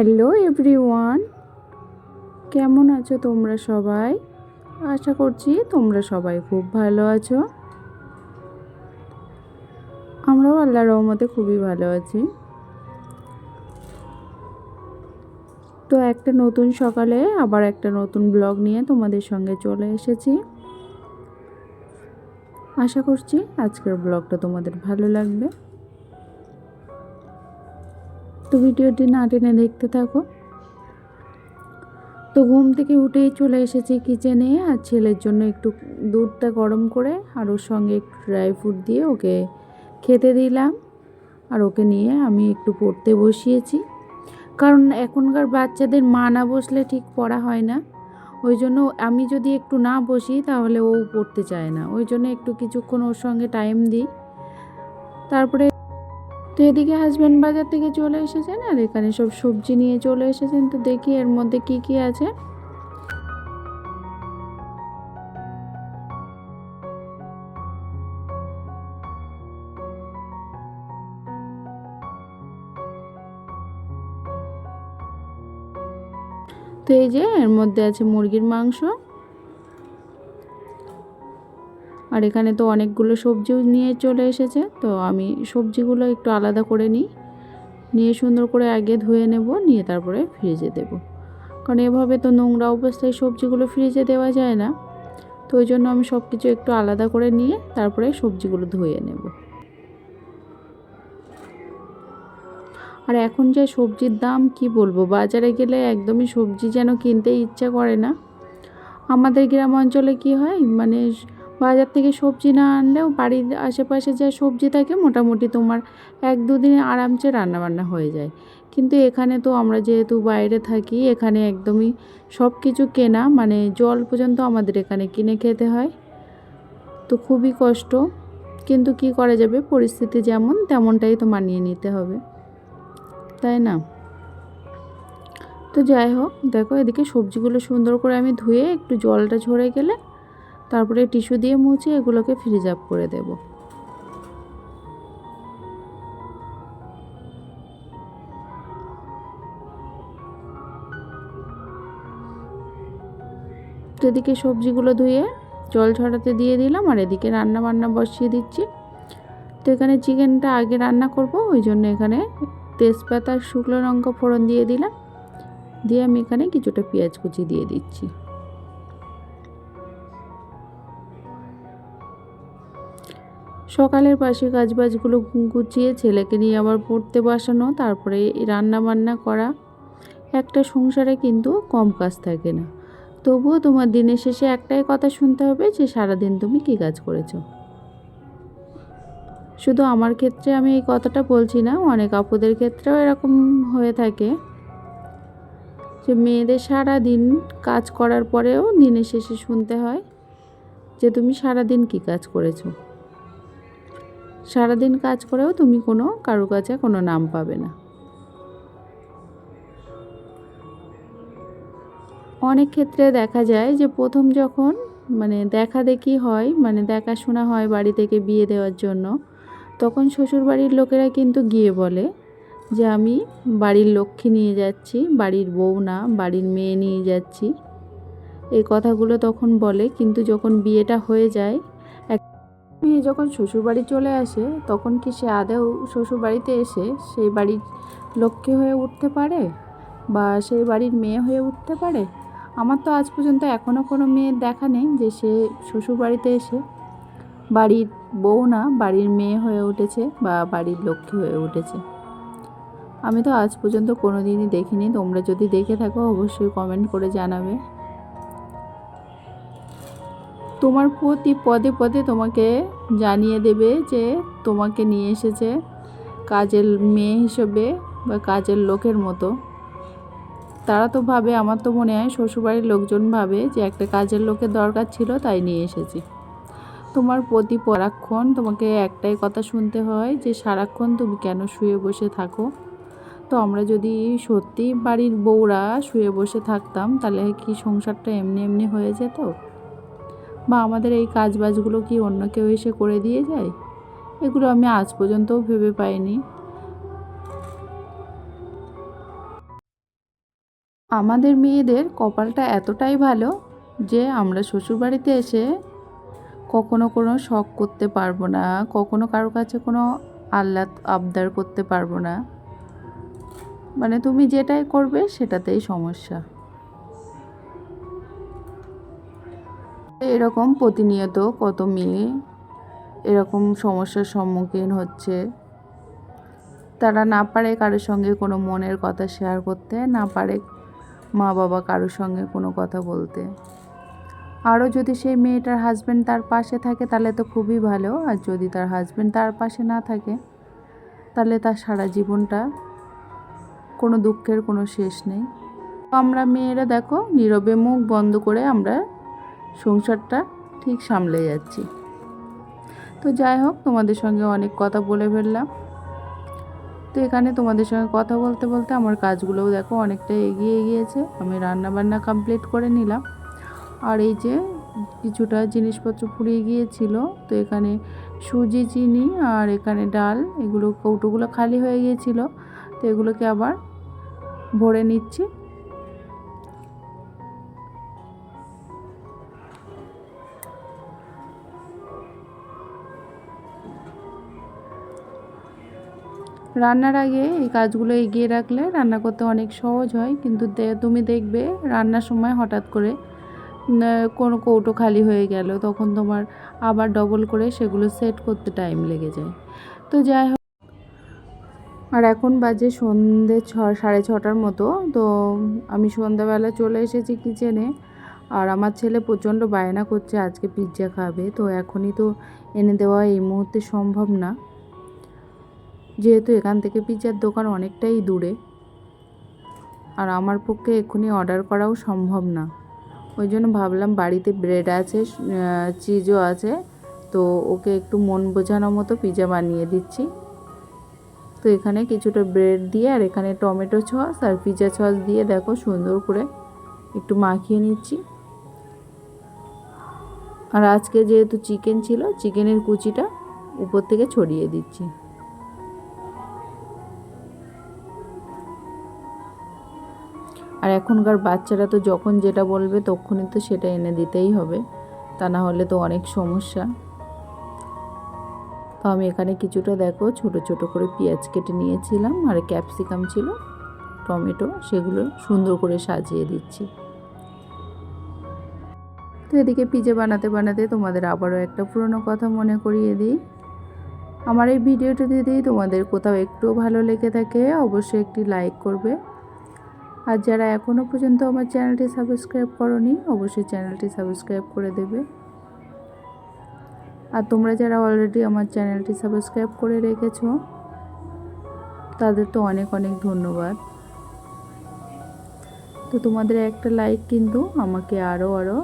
Hello everyone কেমন আছো তোমরা সবাই? আশা করছি তোমরা সবাই খুব ভালো আছো। আমরাও আল্লাহ রহমতে খুবই ভালো আছি। তো একটা নতুন সকালে আবার একটা নতুন ব্লগ নিয়ে তোমাদের সঙ্গে চলে এসেছি। আশা করছি আজকের ব্লগটা তোমাদের ভালো লাগবে। তো ভিডিওটি না টেনে দেখতে থাকো। তো ঘুম থেকে উঠেই চলে এসেছি কিচেনে আর ছেলের জন্য একটু দুধটা গরম করে, আর ওর সঙ্গে একটু ড্রাই ফ্রুট দিয়ে ওকে খেতে দিলাম। আর ওকে নিয়ে আমি একটু পড়তে বসিয়েছি। কারণ এখনকার বাচ্চাদের মা না বসলে ঠিক পড়া হয় না। ওই জন্য আমি যদি একটু না বসি, তাহলে ও পড়তে চায় না। ওই জন্য একটু কিছুক্ষণ ওর সঙ্গে টাইম দিই। তারপরে তো এদিকে হাজব্যান্ড বাজার থেকে চলে এসেছেন আর এখানে সব সবজি নিয়ে চলে এসেছেন। তো দেখি এর মধ্যে কি কি আছে। তো এই যে এর মধ্যে আছে মুরগির মাংস। আর এখানে তো অনেকগুলো সবজিও নিয়ে চলে এসেছে, তো আমি সবজিগুলো একটু আলাদা করে নিই। নিয়ে সুন্দর করে আগে ধুয়ে নেব, নিয়ে তারপরে ফ্রিজে দেব। কারণ এভাবে তো নোংরা অবস্থায় সবজিগুলো ফ্রিজে দেওয়া যায় না। তো ওই জন্য আমি সব কিছু একটু আলাদা করে নিয়ে তারপরে সবজিগুলো ধুয়ে নেব। আর এখন যে সবজির দাম কি বলব? বাজারে গেলে একদমই সবজি যেন কিনতে ইচ্ছা করে না। আমাদের গ্রাম অঞ্চলে কি হয়? মানে বাজার থেকে সবজি না আনলেও বাড়ির আশেপাশে যা সবজি থাকে মোটামুটি তোমার এক দুদিনে আরামসে রান্নাবান্না হয়ে যায়। কিন্তু এখানে তো আমরা যেহেতু বাইরে থাকি, এখানে একদমই সব কিছু কেনা মানে জল পর্যন্ত আমাদের এখানে কিনে খেতে হয়। তো খুবই কষ্ট। কিন্তু কি করা যাবে? পরিস্থিতি যেমন তেমনটাই তো মানিয়ে নিতে হবে। তাই না? তো যাই হোক, দেখো এদিকে সবজিগুলো সুন্দর করে আমি ধুয়ে একটু জলটা ঝরে গেলে তারপরে টিস্যু দিয়ে মুছে এগুলোকে ফ্রিজ আপ করে দেব। এদিকে সবজিগুলো ধুয়ে জল ছড়াতে দিয়ে দিলাম আর এদিকে রান্না বান্না বসিয়ে দিচ্ছি। তো এখানে চিকেনটা আগে রান্না করব, ওই জন্য এখানে তেজপাতা শুকনো লঙ্কা ফোড়ন দিয়ে দিলাম। দিয়ে আমি এখানে কিছুটা পেঁয়াজ কুচি দিয়ে দিচ্ছি। সকালের পাশে কাজবাজগুলো গুছিয়ে ছেলেকে নিয়ে আবার পড়তে বসানো, তারপরে রান্না বান্না করা। একটা সংসারে কিন্তু কম কাজ থাকে না। তবুও তোমার দিনের শেষে একটাই কথা শুনতে হবে যে, সারাদিন তুমি কী কাজ করেছ? শুধু আমার ক্ষেত্রে আমি এই কথাটা বলছি না, অনেক আপুদের ক্ষেত্রেও এরকম হয়ে থাকে। যে, মেয়েদের সারা দিন কাজ করার পরেও দিনের শেষে শুনতে হয় যে, তুমি সারা দিন কী কাজ করেছ? সারাদিন কাজ করেও তুমি কোনো কারও কাছে কোনো নাম পাবে না। অনেক ক্ষেত্রে দেখা যায় যে প্রথম যখন মানে দেখা দেখি হয় মানে দেখাশোনা হয় বাড়ি থেকে বিয়ে দেওয়ার জন্য, তখন শ্বশুরবাড়ির লোকেরা কিন্তু গিয়ে বলে যে আমি বাড়ির লক্ষ্মী নিয়ে যাচ্ছি, বাড়ির বউ না, বাড়ির মেয়ে নিয়ে যাচ্ছি। এই কথাগুলো তখন বলে, কিন্তু যখন বিয়েটা হয়ে যায় মেয়ে যখন শ্বশুরবাড়ি চলে আসে, তখন কি সে আদেও শ্বশুরবাড়িতে এসে সেই বাড়ির লক্ষ্মী হয়ে উঠতে পারে? বা সেই বাড়ির মেয়ে হয়ে উঠতে পারে? আমার তো আজ পর্যন্ত এখনও কোনো মেয়ের দেখা নেই যে সে শ্বশুরবাড়িতে এসে বাড়ির বউ না, বাড়ির মেয়ে হয়ে উঠেছে বা বাড়ির লক্ষ্মী হয়ে উঠেছে। আমি তো আজ পর্যন্ত কোনো দিনই দেখিনি। তোমরা যদি দেখে থাকো, অবশ্যই কমেন্ট করে জানাবে। তোমার প্রতি পদে পদে তোমাকে জানিয়ে দেবে যে তোমাকে নিয়ে এসেছে কাজের মেয়ে হিসেবে বা কাজের লোকের মতো। তারা তো ভাবে, আমার তো মনে হয় শ্বশুরবাড়ির লোকজন ভাবে যে একটা কাজের লোকের দরকার ছিল তাই নিয়ে এসেছি। তোমার প্রতি পরাক্ষণ তোমাকে একটাই কথা শুনতে হয় যে সারাক্ষণ তুমি কেন শুয়ে বসে থাকো? তো আমরা যদি সত্যি বাড়ির বউরা শুয়ে বসে থাকতাম তাহলে কি সংসারটা এমনি এমনি হয়ে যেত? বা আমাদের এই কাজ বাজগুলো কি অন্য কেউ এসে করে দিয়ে যায়? এগুলো আমি আজ পর্যন্তও ভেবে পাইনি। আমাদের মেয়েদের কপালটা এতটাই ভালো যে আমরা শ্বশুরবাড়িতে এসে কখনো কোনো শখ করতে পারব না, কখনো কারও কাছে কোনো আহ্লাদ আবদার করতে পারব না। মানে তুমি যেটাই করবে সেটাতেই সমস্যা। এরকম প্রতিনিয়ত কত মেয়ে এরকম সমস্যার সম্মুখীন হচ্ছে। তারা না পারে কারোর সঙ্গে কোনো মনের কথা শেয়ার করতে, না পারে মা বাবা কারোর সঙ্গে কোনো কথা বলতে। আরও যদি সেই মেয়েটার হাজব্যান্ড তার পাশে থাকে, তাহলে তো খুবই ভালো। আর যদি তার হাজব্যান্ড তার পাশে না থাকে, তাহলে তার সারা জীবনটা কোনো দুঃখের কোনো শেষ নেই। আমরা মেয়েরা দেখো, নীরবে মুখ বন্ধ করে আমরা সংসারটা ঠিক সামলে যাচ্ছি। তো যাই হোক, তোমাদের সঙ্গে অনেক কথা বলে ফেললাম। তো এখানে তোমাদের সঙ্গে কথা বলতে বলতে আমার কাজগুলোও দেখো অনেকটা এগিয়ে গিয়েছে। আমি রান্না বান্না কমপ্লিট করে নিলাম। আর এই যে কিছুটা জিনিসপত্র ফুরিয়ে গিয়েছিল, তো এখানে সুজি, চিনি আর এখানে ডাল, এগুলো কৌটোগুলো খালি হয়ে গিয়েছিল। তো এগুলোকে আবার ভরে নিচ্ছি। রান্নার আগে এই কাজগুলো এগিয়ে রাখলে রান্না করতে অনেক সহজ হয়। কিন্তু তুমি দেখবে রান্নার সময় হঠাৎ করে কোনো কৌটো খালি হয়ে গেল, তখন তোমার আবার ডবল করে সেগুলো সেট করতে টাইম লেগে যায়। তো যাই হোক, আর এখন বাজে সন্ধে ছ, সাড়ে ছটার মতো। তো আমি সন্ধ্যাবেলা চলে এসেছি কিচেনে আর আমার ছেলে প্রচণ্ড বায়না করছে, আজকে পিৎজা খাবে। তো এখনই তো এনে দেওয়া এই মুহূর্তে সম্ভব না। যেহেতু এখান থেকে পিৎজার দোকান অনেকটাই দূরে। আর আমার পক্ষে এক্ষুনি অর্ডার করাও সম্ভব না। ওই জন্য ভাবলাম বাড়িতে ব্রেড আছে চিজও আছে। তো ওকে একটু মন বোঝানোর মতো পিৎজা বানিয়ে দিচ্ছি। তো এখানে কিছুটা ব্রেড দিয়ে আর এখানে টমেটো সস আর পিৎজা সস দিয়ে দেখো সুন্দর করে একটু মাখিয়ে নিচ্ছি। আর আজকে যেহেতু চিকেন ছিল, চিকেনের কুচিটা উপর থেকে ছড়িয়ে দিচ্ছি। আর এখনকার বাচ্চারা তো যখন যেটা বলবে তখনই তো সেটা এনে দিতেই হবে। তা না হলে তো অনেক সমস্যা। তো আমি এখানে কিছুটা দেখো, ছোট ছোট করে পেঁয়াজ কেটে নিয়েছিলাম আর ক্যাপসিকাম ছিল, টমেটো সেগুলো সুন্দর করে সাজিয়ে দিচ্ছি। তো এদিকে পিজে বানাতে বানাতে তোমাদের আবারও একটা পুরনো কথা মনে করিয়ে দিই। আমার এই ভিডিওটা যদি তোমাদের কোথাও একটু ভালো লেগে থাকে, অবশ্যই একটি লাইক করবে। আর যারা এখনও পর্যন্ত আমার চ্যানেলটি সাবস্ক্রাইব করনি, অবশ্যই চ্যানেলটি সাবস্ক্রাইব করে দেবে। আর তোমরা যারা অলরেডি আমার চ্যানেলটি সাবস্ক্রাইব করে রেখেছ, তাদের তো অনেক অনেক ধন্যবাদ। তো তোমাদের একটা লাইক কিন্তু আমাকে আরও আরও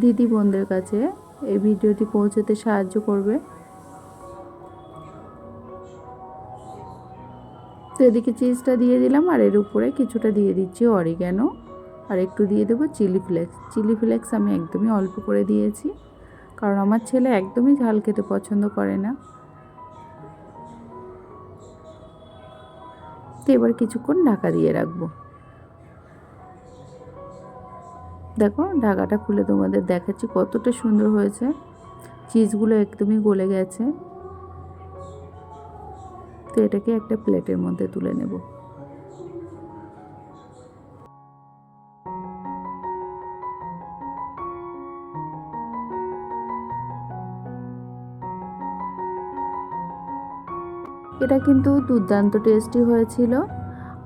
দিদি বোনদের কাছে এই ভিডিওটি পৌঁছতে সাহায্য করবে। তো এদিকে চিজটা দিয়ে দিলাম আর এর উপরে কিছুটা দিয়ে দিচ্ছি অরিগ্যানো আর একটু দিয়ে দেবো চিলি ফ্লেক্স চিলি ফ্লেক্স আমি একদমই অল্প করে দিয়েছি, কারণ আমার ছেলে একদমই ঝাল খেতে পছন্দ করে না। তো এবার কিছুক্ষণ ঢাকা দিয়ে রাখব। দেখো ঢাকাটা খুলে তোমাদের দেখাচ্ছি কতটা সুন্দর হয়েছে। চিজগুলো একদমই গলে গেছে। তো এটাকে একটা প্লেটের মধ্যে তুলে নেব। এটা কিন্তু দুর্দান্ত টেস্টি হয়েছিল।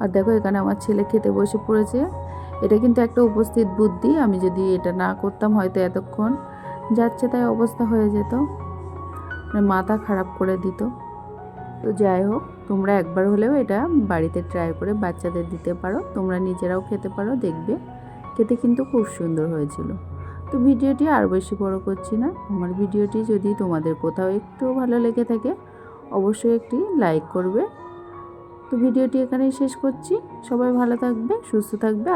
আর দেখো, এখানে আমার ছেলে খেতে বসে পড়েছে। এটা কিন্তু একটা উপস্থিত বুদ্ধি। আমি যদি এটা না করতাম হয়তো এতক্ষণ। যাচ্ছে তাই অবস্থা হয়ে যেত। মানে মাথা খারাপ করে দিত। তো যাই হোক, তোমরা একবার হলেও এটা বাড়িতে ট্রাই করে বাচ্চাদের দিতে পারো। তোমরা নিজেরাও খেতে পারো, দেখবে। খেতে কিন্তু খুব সুন্দর হয়েছিল। তো ভিডিওটি আর বেশি বড় করছি না। আমার ভিডিওটি যদি তোমাদের কোথাও একটু ভালো লেগে থাকে, অবশ্যই একটি লাইক করবে। তো ভিডিওটি এখানেই শেষ করছি। সবাই ভালো থাকবে, সুস্থ থাকবে।